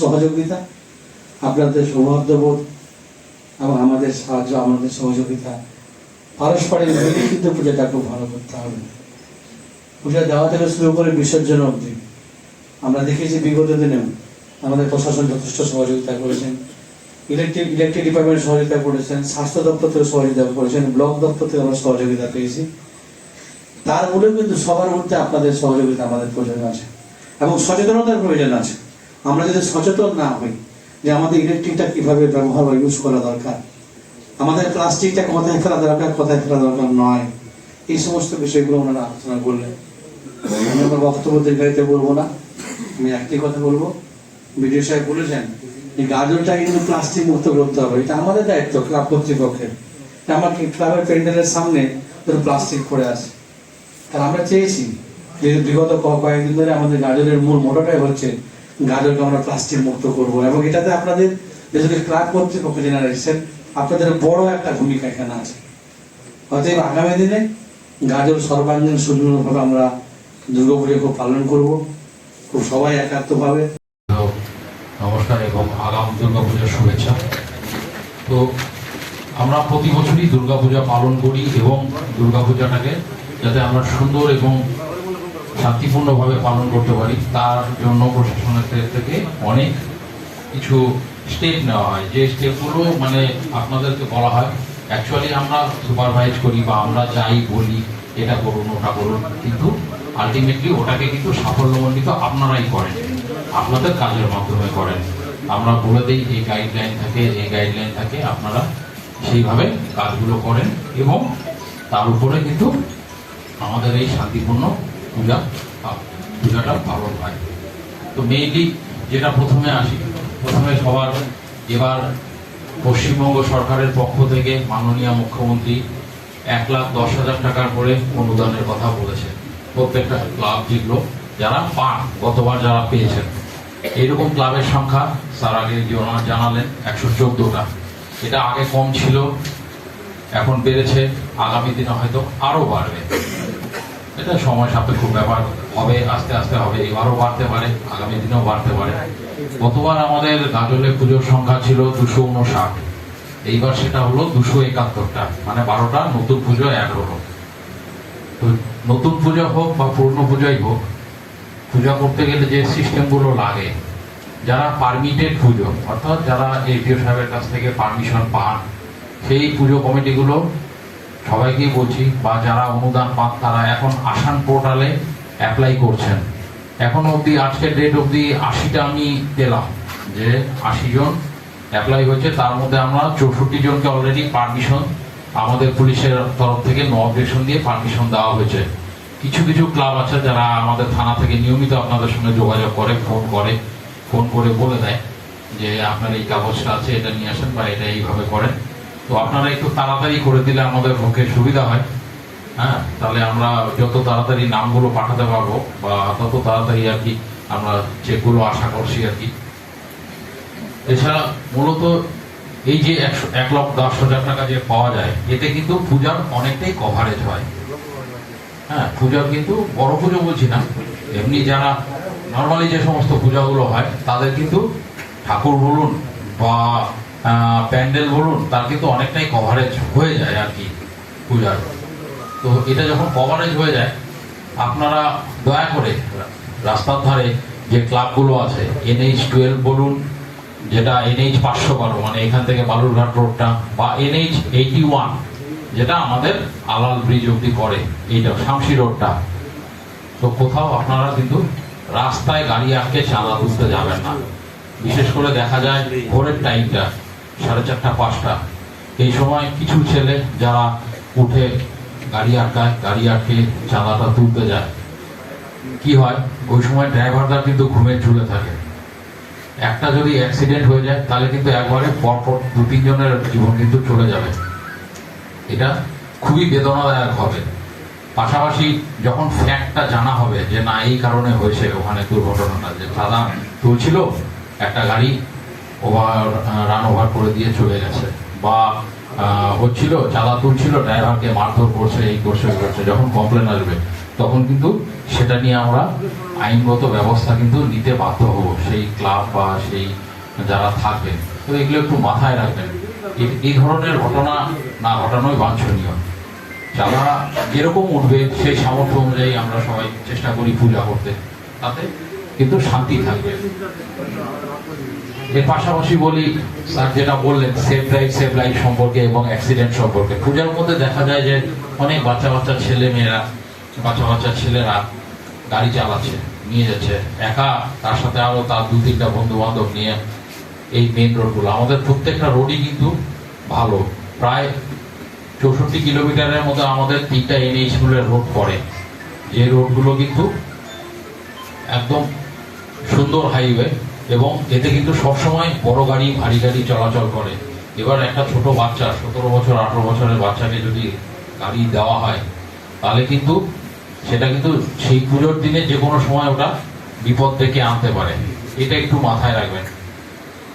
সহযোগিতা, আপনাদের সৌহার্দ্যবোধ এবং আমাদের সাহায্য, আমাদের সহযোগিতা। পারস্পরিক মিলে পূজাটা খুব ভালো করতে হবে। পূজা দেওয়া থেকে শুরু করে বিসর্জন অবধি। আমরা দেখেছি বিগত দিনেও আমাদের প্রশাসন যথেষ্ট সহযোগিতা করেছেন। ইলেকট্রিক ইলেকট্রিক ডিপার্টমেন্ট সহযোগিতা করেছেন, স্বাস্থ্য দপ্তর থেকে সহযোগিতা করেছেন, ব্লক দপ্তর থেকে আমরা সহযোগিতা পেয়েছি। তার মূলেও কিন্তু সবার মধ্যে আপনাদের সহযোগিতা, আমাদের প্রয়োজন আছে এবং সচেতনতার প্রয়োজন আছে। আমরা যদি সচেতন না হই যে আমাদের ইলেকট্রিকটা কীভাবে ব্যবহার বা ইউজ করা দরকার, আমাদের প্লাস্টিকটা কোথায় ফেলা দরকার, কোথায় ফেলা দরকার নয়, এই সমস্ত বিষয়গুলো ওনারা আলোচনা করলেন। আমি আমার বক্তব্য দীর্ঘায়িত বলব না, আমি একটি কথা বলব। বিডিও সাহেব বলেছেন যে গাজরটা কিন্তু প্লাস্টিক মুক্ত করতে হবে, এটা আমাদের দায়িত্ব, ক্লাব কর্তৃপক্ষের। আমার ক্লাবের প্যান্ডেলের সামনে ধরো প্লাস্টিক পড়ে আছে। আর আমরা চেয়েছি যে বিগত কয়েকদিন ধরে আমাদের গাজরের মূল মোটরটাই হচ্ছে গাজরকে আমরা প্লাস্টিক মুক্ত করব এবং এটাতে আপনাদের যে ক্লাব কর্তৃপক্ষ জেনারেল এসেছেন, আপনাদের বড় একটা ভূমিকা এখানে আছে। অতএব আগামী দিনে গাজর সর্বাঙ্গীন সুন্দরভাবে আমরা দুর্গাপুজো খুব পালন করব। খুব সবাই একাত্মভাবে নমস্কার এবং আগাম দুর্গাপূজার শুভেচ্ছা। তো আমরা প্রতি বছরই দুর্গাপূজা পালন করি এবং দুর্গাপূজাটাকে যাতে আমরা সুন্দর এবং শান্তিপূর্ণভাবে পালন করতে পারি, তার জন্য প্রশাসনের থেকে অনেক কিছু স্টেপ নেওয়া হয়। যে স্টেপগুলো মানে আপনাদেরকে বলা হয় অ্যাকচুয়ালি আমরা সুপারভাইজ করি বা আমরা যাই বলি, এটা করুন, ওটা করুন, কিন্তু আলটিমেটলি ওটাকে কিন্তু সাফল্যমণ্ডিত আপনারাই করেন, আপনাদের কাজের মাধ্যমে করেন। আমরা বলে দিই এই গাইডলাইন থাকে এই গাইডলাইন থাকে, আপনারা সেইভাবে কাজগুলো করেন এবং তার উপরে কিন্তু আমাদের এই শান্তিপূর্ণ পূজা পূজাটা পালন হয়। তো মেইনলি যেটা প্রথমে আসি, প্রথমে সবার এবার পশ্চিমবঙ্গ সরকারের পক্ষ থেকে মাননীয় মুখ্যমন্ত্রী এক লাখ দশ হাজার টাকার করে অনুদানের কথা বলেছেন। প্রত্যেকটা ক্লাব যেগুলো, যারা পান, গতবার যারা পেয়েছেন। এইরকম ক্লাবের সংখ্যা স্যার আগে জানা- জানালেন একশো চোদ্দোটা। এটা আগে কম ছিল, এখন বেড়েছে, আগামী দিনে হয়তো আরও বাড়বে। এটা সময় সাপেক্ষ ব্যাপার। হবে, আস্তে আস্তে হবে, এবারও বাড়তে পারে, আগামী দিনেও বাড়তে পারে। গতবার আমাদের গাজলে পুজোর সংখ্যা ছিল দুশো উনষাট এইবার সেটা হলো দুশো একাত্তরটা মানে বারোটা নতুন পুজো এক হলো। তো নতুন পুজো হোক বা পুরনো পূজাই হোক, পূজা করতে গেলে যে সিস্টেমগুলো লাগে, যারা পারমিটেড পুজো, অর্থাৎ যারা এডিও সাহেবের কাছ থেকে পারমিশন পান, সেই পুজো কমিটিগুলো সবাইকে বলছি, বা যারা অনুদান পান, তারা এখন আসান পোর্টালে অ্যাপ্লাই করছেন। এখন অবধি, আজকের ডেট অবধি আশিটা আমি পেলাম, যে আশি জন অ্যাপ্লাই হয়েছে। তার মধ্যে আমরা চৌষট্টি জনকে অলরেডি পারমিশন আমাদের পুলিশের তরফ থেকে নো দিয়ে পারমিশন দেওয়া হয়েছে। কিছু কিছু ক্লাব আছে যারা আমাদের থানা থেকে নিয়মিত আপনাদের সঙ্গে যোগাযোগ করে ফোন করে ফোন করে বলে দেয় যে, আপনার এই কাগজটা আছে, এটা নিয়ে আসেন বা এটা এইভাবে করেন। তো আপনারা একটু তাড়াতাড়ি করে দিলে আমাদের পক্ষে সুবিধা হয়। হ্যাঁ তাহলে আমরা যত তাড়াতাড়ি নামগুলো পাঠাতে পারব বা তত তাড়াতাড়ি আর কি আমরা চেকগুলো আশা করছি আর কি। এছাড়া মূলত এই যে একশো, এক লক্ষ দশ হাজার টাকা যে পাওয়া যায়, এতে কিন্তু পূজার অনেকটাই কভারেজ হয়। হ্যাঁ পূজার কিন্তু বড় পুজো বলছি না। এমনি যারা নর্মালি যে সমস্ত পূজাগুলো হয়, তাদের কিন্তু ঠাকুর বলুন বা প্যান্ডেল বলুন, তার কিন্তু অনেকটাই কভারেজ হয়ে যায় আর কি পূজার। তো এটা যখন কভারেজ হয়ে যায়, আপনারা দয়া করে রাস্তার ধারে যে ক্লাবগুলো আছে এনএইচ টুয়েলভ বলুন, যেটা এনএইচ পাঁচশো বারো মানে এখান থেকে বালুরঘাট রোডটা বা এনএইচ এইটি ওয়ান যেটা আমাদের আলাল ব্রিজ অব্দি করে এইটা শামসি রোডটা তো কোথাও আপনারা কিন্তু রাস্তায় গাড়ি আটকে চাঁদা তুলতে যাবেন না। বিশেষ করে দেখা যায় ভোরের টাইমটা সাড়ে চারটা, পাঁচটা। এই সময় কিছু ছেলে যারা উঠে গাড়ি আটকায়, গাড়ি আটকে চাঁদাটা তুলতে যায়। কি হয়? ওই সময় ড্রাইভাররা কিন্তু ঘুমে ঝুলে থাকে। একটা যদি অ্যাক্সিডেন্ট হয়ে যায়, তাহলে কিন্তু একবারে পরপর দু, তিনজনের জীবন কিন্তু চলে যাবে। এটা খুবই বেদনাদায়ক হবে। পাশাপাশি যখন ফ্যাক্টটা জানা হবে যে, না, এই কারণে হয়েছে ওখানে দুর্ঘটনাটা, যে দাদা তুলছিল, একটা গাড়ি ওভার রান ওভার করে দিয়ে চলে গেছে। বা হচ্ছিল, চালা তুলছিল, ড্রাইভারকে মারধর করছে, এই করছে করছে, যখন কমপ্লেন আসবে, তখন কিন্তু সেটা নিয়ে আমরা আইনগত ব্যবস্থা কিন্তু নিতে বাধ্য হব। সেই ক্লাব বা সেই যারা থাকবে তো এগুলো একটু মাথায় রাখবেন। এই ধরনের ঘটনা না ঘটানোই বাঞ্ছনীয়। যারা যেরকম উঠবে, সেই সামর্থ্য অনুযায়ী আমরা সবাই চেষ্টা করি পূজা করতে। তাতে কিন্তু শান্তি থাকবে। এর পাশাপাশি বলি, স্যার যেটা বললেন সেফ ড্রাইভ সেফ লাইফ সম্পর্কে এবং অ্যাক্সিডেন্ট সম্পর্কে। পূজার মধ্যে দেখা যায় যে অনেক বাচ্চা বাচ্চা, ছেলে মেয়েরা, বাচ্চা বাচ্চা ছেলেরা গাড়ি চালাচ্ছে, নিয়ে যাচ্ছে। একা, তার সাথে আরও তার দু তিনটা বন্ধু বান্ধব নিয়ে এই মেন রোডগুলো আমাদের প্রত্যেকটা রোডই কিন্তু ভালো। প্রায় চৌষট্টি কিলোমিটারের মধ্যে আমাদের তিনটা এনএইচগুলোর রোড পড়ে। যে রোডগুলো কিন্তু একদম সুন্দর হাইওয়ে এবং এতে কিন্তু সবসময় বড় গাড়ি, ভারী গাড়ি চলাচল করে। এবার একটা ছোট বাচ্চা, সতেরো বছর, আঠারো বছরের বাচ্চাকে যদি গাড়ি দেওয়া হয়, তাহলে কিন্তু সেটা কিন্তু সেই পুজোর দিনে যে কোনো সময় ওটা বিপদ ডেকে আনতে পারে। এটা একটু মাথায় রাখবেন।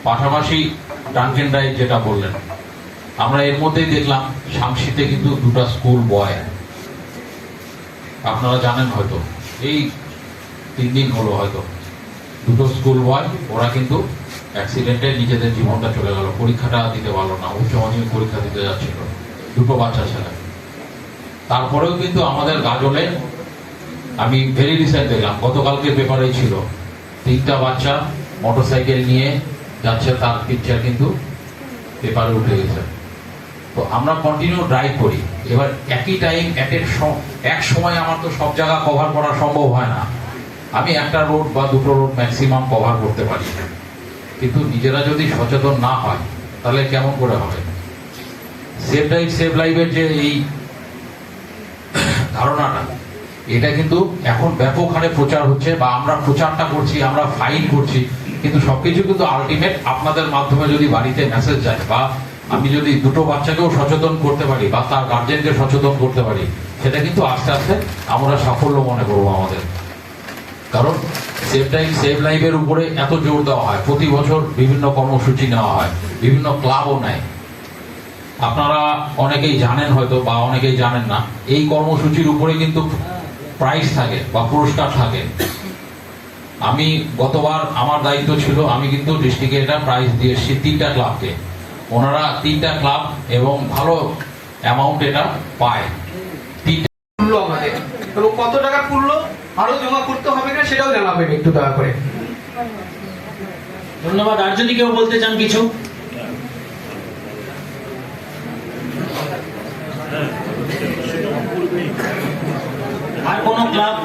পাশাপাশি ডাঙ্কেন রাইড যেটা বললেন, আমরা এর মধ্যেই দেখলাম শামসিতে কিন্তু দুটো স্কুল বয়। আপনারা জানেন হয়তো, এই তিন দিন হলো হয়তো। দুটো স্কুল বয় ওরা কিন্তু অ্যাক্সিডেন্টে নিজেদের জীবনটা চলে গেল। পরীক্ষাটা দিতে পারল না, উচ্চ মাধ্যমিক পরীক্ষা দিতে যাচ্ছিল দুটো বাচ্চা ছেলে। তারপরেও কিন্তু আমাদের গাজলে আমি ভেরি রিসেন্ট দেখলাম, গতকালকে পেপারে ছিল, তিনটা বাচ্চা মোটরসাইকেল নিয়ে যাচ্ছে, তার পিকচার কিন্তু পেপারে উঠে গেছে। তো আমরা কন্টিনিউ ড্রাইভ করি। এবার একই টাইম এক এক সময় আমার তো সব জায়গা কভার করা সম্ভব হয় না। আমি একটা রোড বা দুটো রোড ম্যাক্সিমাম কভার করতে পারি। কিন্তু নিজেরা যদি সচেতন না হয়, তাহলে কেমন করে হবে? সেভ লাইফ সেভ লাইফের যে এই ধারণাটা, এটা কিন্তু এখন ব্যাপক হারে প্রচার হচ্ছে বা আমরা প্রচারটা করছি, আমরা ফাইন করছি, কিন্তু সবকিছু কিন্তু আলটিমেট আপনাদের মাধ্যমে যদি বাড়িতে মেসেজ যায় বা আমি যদি দুটো বাচ্চাকেও সচেতন করতে পারি বা তার গার্জেনকে সচেতন করতে পারি, সেটা কিন্তু আস্তে আস্তে আমরা সাফল্য মনে করব আমাদের। কারণ সেভ টাইম সেভ লাইফের উপরে এত জোর দেওয়া হয়। প্রতি বছর বিভিন্ন কর্মসূচি নেওয়া হয়, বিভিন্ন ক্লাবও নেয়। আপনারা অনেকেই জানেন হয়তো বা অনেকেই জানেন না, এই কর্মসূচির উপরে কিন্তু প্রাইজ থাকে বা পুরস্কার থাকে। আমি গতবার আমার দায়িত্ব ছিল, আমি কিন্তু ডিস্ট্রিক্টে এটা প্রাইজ দিয়ে এসেছি তিনটা ক্লাবকে ওনারা তিনটা ক্লাব এবং ভালো অ্যামাউন্ট এটা পায়। তিনটা কত টাকা পুরলো আরও জমা করতে হবে। না সেটাও জানাবেন একটু দয়া করে। ধন্যবাদ। আর যদি কেউ বলতে চান কিছু? আর কোন ক্লাব?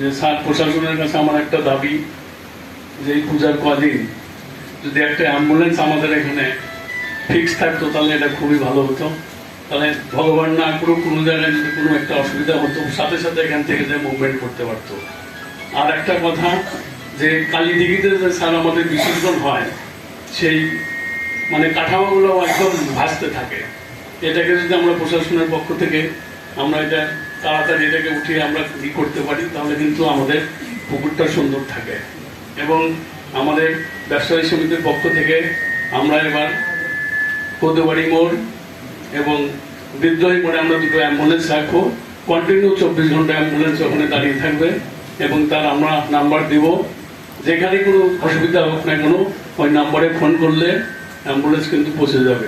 যে স্যার প্রশাসনের কাছে আমার একটা দাবি যে এই পূজার কদিন যদি একটা অ্যাম্বুলেন্স আমাদের এখানে ফিক্স থাকতো তাহলে এটা খুবই ভালো হতো। তাহলে ভগবান না করুক, কোনো জায়গায় যদি কোনো একটা অসুবিধা হতো, সাথে সাথে এখান থেকে যে মুভমেন্ট করতে পারতো। আর একটা কথা, যে কালীদিঘিতে যে স্যার আমাদের বিসর্জন হয়, সেই মানে কাঠামোগুলো একদম ভাসতে থাকে। এটাকে যদি আমরা প্রশাসনের পক্ষ থেকে আমরা এটা তাড়াতাড়ি এটাকে উঠিয়ে আমরা ই করতে পারি, তাহলে কিন্তু আমাদের পুকুরটা সুন্দর থাকে। এবং আমাদের ব্যবসায়ী সমিতির পক্ষ থেকে আমরা এবার কোদবাড়ি মোড় এবং বিদ্রোহী মোড়ে আমরা দুটো অ্যাম্বুলেন্স রাখব। কন্টিনিউ চব্বিশ ঘণ্টা অ্যাম্বুলেন্স ওখানে দাঁড়িয়ে থাকবে এবং তার আমরা নাম্বার দিব। যেখানে কোনো অসুবিধা হোক না কোনো, ওই নাম্বারে ফোন করলে অ্যাম্বুলেন্স কিন্তু পৌঁছে যাবে।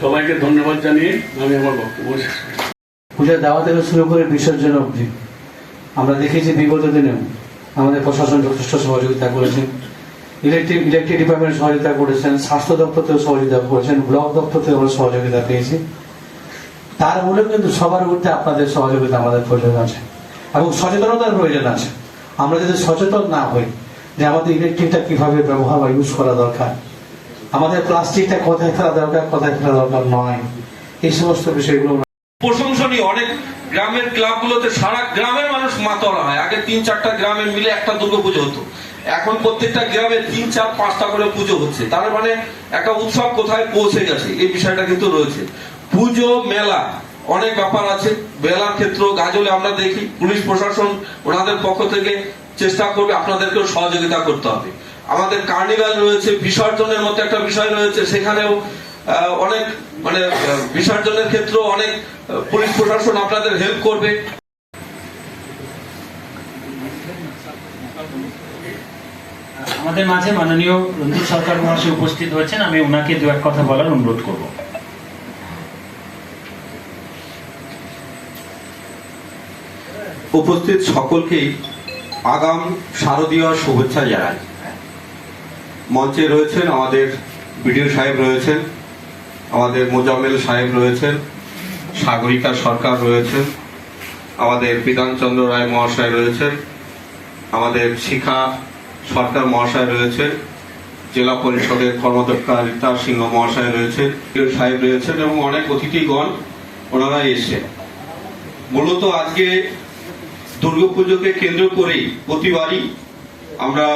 সবাইকে ধন্যবাদ জানিয়ে আমি আমার বক্তব্য শেষ করছি। পূজা থেকে শুরু করে বিসর্জন অবধি আমরা দেখেছি বিগত দিনেও আমাদের প্রশাসন যথেষ্ট সহযোগিতা করেছেন ইলেকট্রিক ইলেকট্রিক ডিপার্টমেন্ট সহযোগিতা করেছেন, স্বাস্থ্য দপ্তর থেকে সহযোগিতা করেছেন, ব্লক দপ্তর থেকে আমরা সহযোগিতা পেয়েছি। তার মূলে কিন্তু সবার ঊর্ধ্বে আপনাদের সহযোগিতা আমাদের প্রয়োজন আছে এবং সচেতনতার প্রয়োজন আছে। আমরা যদি সচেতন না হই যে আমাদের ইলেকট্রিকটা কীভাবে ব্যবহার বা ইউজ করা দরকার, আমাদের প্লাস্টিকটা কোথায় ফেলা দরকার, কোথায় ফেলা দরকার নয়, এই সমস্ত বিষয়গুলো প্রশংসনীয়, অনেক গ্রামের ক্লাবগুলোতে সারা গ্রামের মানুষ মাতোয়ারা হয়। আগে তিন চারটা গ্রামে মিলে একটা দুর্গা পুজো হতো। এখন প্রত্যেকটা গ্রামে তিন, চার, পাঁচটা করে পুজো হচ্ছে। তার মানে একটা উৎসব কোথায় পৌঁছে গেছে, এই বিষয়টা কিন্তু রয়েছে। পুজো মেলা, অনেক ব্যাপার আছে। মেলার ক্ষেত্র, গাজলে আমরা দেখি, পুলিশ প্রশাসন ওনাদের পক্ষ থেকে চেষ্টা করবে, আপনাদেরকেও সহযোগিতা করতে হবে। আমাদের কার্নিভাল রয়েছে, বিসর্জনের মতো একটা বিষয় রয়েছে। সেখানেও অনেক মানে বিসর্জনের ক্ষেত্রে অনেক পুলিশ প্রশাসন আপনাদের হেল্প করবে। আমাদের মাঝে মাননীয় রঞ্জিত সরকার মহাশয় উপস্থিত হয়েছেন। আমি ওনাকে দু এক কথা বলার অনুরোধ করব। উপস্থিত সকলকেই আগাম শারদীয় শুভেচ্ছা জানাই। মঞ্চে রয়েছেন আমাদের বিডিও সাহেব রয়েছেন, আমাদের মোজাম্মেল সাহেব রয়েছেন, সাগরিকা সরকার রয়েছেন, আমাদের বিধানচন্দ্র রায় মহাশয় রয়েছেন, আমাদের শিখা সরকার মহাশয় রয়েছে, জেলা পরিষদের কর্মদক্ষা রীতা সিংহ মহাশয় রয়েছেন সাহেব রয়েছেন এবং অনেক অতিথিগণ ওনারা এসেছেন। মূলত আজকে দুর্গাপুজোকে কেন্দ্র করেই প্রতিবারই আমরা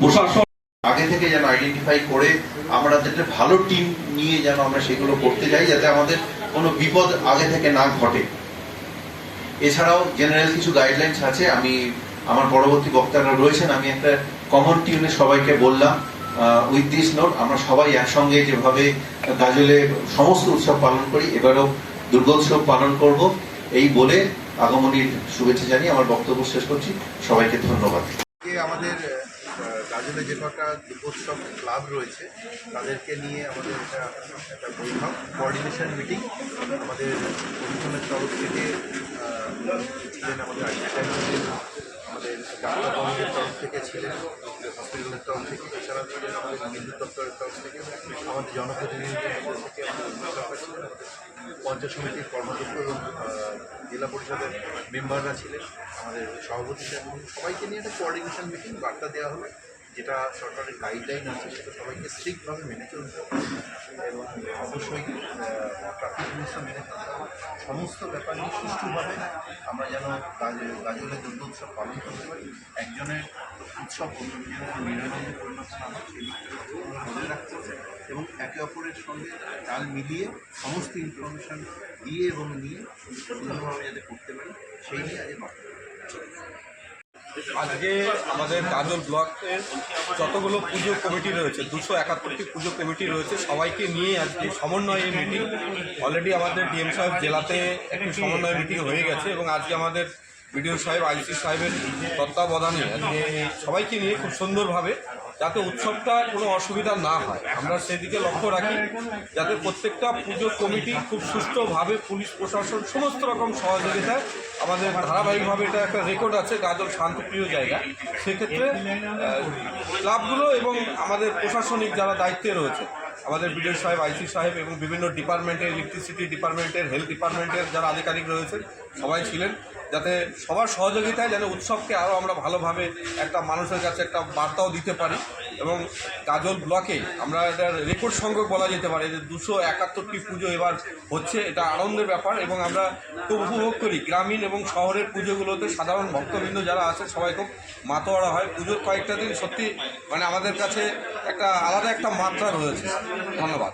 প্রশাসন আগে থেকে যেন আইডেন্টিফাই করে আমরা যাতে ভালো টিম নিয়ে যেন আমরা সেগুলো করতে যাই, যাতে আমাদের কোনো বিপদ আগে থেকে না ঘটে। এছাড়াও জেনারেল কিছু গাইডলাইন্স আছে, আমি আমার পরবর্তী বক্তারা রয়েছেন, আমি একটা কমন টিউনে সবাইকে বললাম উইথ দিস নোট আমরা সবাই একসঙ্গে যেভাবে গাজলে সমস্ত উৎসব পালন করি, এবারও দুর্গোৎসব পালন করব, এই বলে আগমনীর শুভেচ্ছা জানিয়ে আমার বক্তব্য শেষ করছি। সবাইকে ধন্যবাদ। আমাদের গাজলে যে কটা দুর্গোৎসব ক্লাব রয়েছে, তাদেরকে নিয়ে আমাদের এটা একটা বৈঠক কোঅর্ডিনেশন মিটিং আমাদের প্রশাসনের তরফ থেকে আমাদের আমাদের বাংলা কমিটির তরফ থেকে ছিলেন হসপিটালের তরফ থেকে এছাড়া ছিলেন আমাদের বিদ্যুৎ দপ্তরের তরফ থেকে, আমাদের জনপ্রতিনিধিদের থেকে ছিলেন পঞ্চায়েত সমিতির কর্মাধ্যক্ষ এবং জেলা পরিষদের মেম্বাররা ছিলেন, আমাদের সভাপতি ছিলেন সবাইকে নিয়ে একটা কোঅর্ডিনেশন মিটিং বার্তা দেওয়া হলো। যেটা সরকারের গাইডলাইন আছে, সেটা সবাইকে স্ট্রিক্টভাবে মেনে চলতে হবে। এবং অবশ্যই ট্রাফিক রুলসও মেনে চলতে হবে। সমস্ত ব্যাপার নিয়ে সুষ্ঠুভাবে আমরা যেন গাজ- গাজলের দুর্গ উৎসব পালন করতে পারি। একজনের উৎসব অন্যজনের নিরানন্দে পরিণত না সেই বজায় রাখতে হবে। এবং একে অপরের সঙ্গে তাল মিলিয়ে সমস্ত ইনফরমেশন দিয়ে এবং নিয়ে সুন্দরভাবে যাতে করতে পারি, সেই নিয়ে আজকে আজকে আমাদের গাজল ব্লকের যতগুলো পুজো কমিটি রয়েছে, দুশো একাত্তরটি পুজো কমিটি রয়েছে, সবাইকে নিয়ে আজকে সমন্বয় এই মিটিং। অলরেডি আমাদের ডিএম সাহেব জেলাতে একটি সমন্বয় মিটিং হয়ে গেছে এবং আজকে আমাদের বিডিও সাহেব আইসি সাহেবের তত্ত্বাবধানে আজকে সবাইকে নিয়ে খুব সুন্দরভাবে যাতে উৎসবটা কোনো অসুবিধা না হয়। আমরা সেদিকে লক্ষ্য রাখি, যাতে প্রত্যেকটা পুজো কমিটি খুব সুষ্ঠুভাবে পুলিশ, প্রশাসন সমস্ত রকম সহযোগিতায় আমাদের ধারাবাহিকভাবে এটা একটা রেকর্ড আছে, গাজল শান্তপ্রিয় জায়গা। সেক্ষেত্রে ক্লাবগুলো এবং আমাদের প্রশাসনিক যারা দায়িত্বে রয়েছে, আমাদের বিডিও সাহেব, আইসি সাহেব এবং বিভিন্ন ডিপার্টমেন্টের, ইলেকট্রিসিটি ডিপার্টমেন্টের, হেলথ ডিপার্টমেন্টের যারা আধিকারিক রয়েছেন, সবাই ছিলেন। যাতে সবার সহযোগিতায় যেন উৎসবকে আরও আমরা ভালোভাবে একটা মানুষের কাছে একটা বার্তাও দিতে পারি। এবং গাজল ব্লকে আমরা এটা রেকর্ড সংখ্যক বলা যেতে পারে যে দুশো একাত্তরটি পুজো এবার হচ্ছে, এটা আনন্দের ব্যাপার। এবং আমরা খুব উপভোগ করি। গ্রামীণ এবং শহরের পুজোগুলোতে সাধারণ ভক্তবৃন্দ যারা আছে, সবাই খুব মাতোয়ারা হয়। পুজোর কয়েকটা দিন সত্যি মানে আমাদের কাছে একটা আলাদা একটা মাত্রা রয়েছে। ধন্যবাদ।